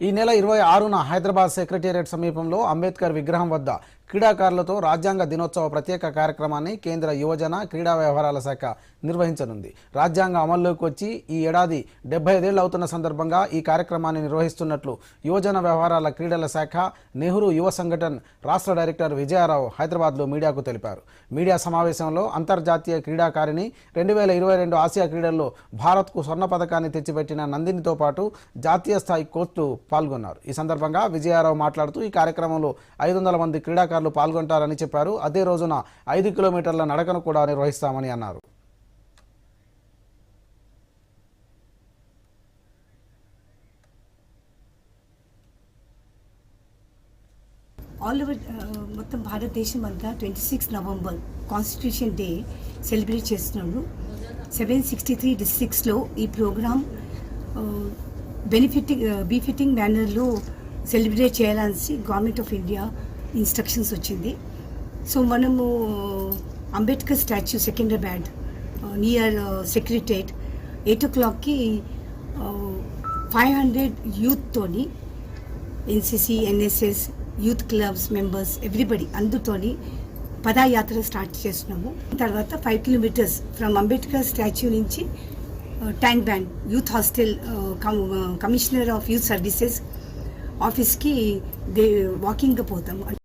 ఈ నెల ఇరవై ఆరున హైదరాబాద్ సెక్రటేరియట్ సమీపంలో అంబేద్కర్ విగ్రహం వద్ద క్రీడాకారులతో రాజ్యాంగ దినోత్సవ ప్రత్యేక కార్యక్రమాన్ని కేంద్ర యువజన క్రీడా వ్యవహారాల శాఖ నిర్వహించనుంది. రాజ్యాంగ అమల్లోకి వచ్చి ఈ ఏడాది డెబ్బై ఐదేళ్ళు అవుతున్న సందర్భంగా ఈ కార్యక్రమాన్ని నిర్వహిస్తున్నట్లు యువజన వ్యవహారాల క్రీడల శాఖ నెహ్రూ యువ సంఘటన్ రాష్ట్ర డైరెక్టర్ విజయారావు హైదరాబాద్లో మీడియాకు తెలిపారు. మీడియా సమావేశంలో అంతర్జాతీయ క్రీడాకారిణి రెండు వేల ఇరవై రెండు ఆసియా క్రీడల్లో భారత్కు స్వర్ణ పథకాన్ని తెచ్చిపెట్టిన నందినితో పాటు జాతీయ స్థాయి కోచ్లు పాల్గొన్నారు. ఈ సందర్భంగా విజయారావు మాట్లాడుతూ ఈ కార్యక్రమంలో ఐదు వందల మంది క్రీడాకారులు పాల్గొంటారని చెప్పారు. అదే రోజున ఐదు కిలోమీటర్ల నడకను కూడా నిర్వహిస్తామని అన్నారు. ఆల్ ఓవర్ uh, మొత్తం భారతదేశం అంతా twenty six November constitution day celebrate చేస్తున్నాడు. సెవెన్ సిక్స్టీ త్రీ డిస్ట్రిక్ట్స్లో ఈ ప్రోగ్రామ్ బెనిఫిటింగ్ బీఫిటింగ్ మేనర్లో సెలబ్రేట్ చేయాలని గవర్నమెంట్ ఆఫ్ ఇండియా ఇన్స్ట్రక్షన్స్ వచ్చింది. సో మనము uh, Ambedkar statue Secunderabad near secretariat eight ఓ క్లాక్కి five hundred యూత్తోని NCC NSS youth clubs members everybody అందరితోని పదయాత్ర స్టార్ట్ చేస్తున్నాము. తర్వాత five kilometres from Ambedkar statue నుంచి Tank Bund youth hostel commissioner of youth services ఆఫీస్కి they వాకింగ్గా పోతాము.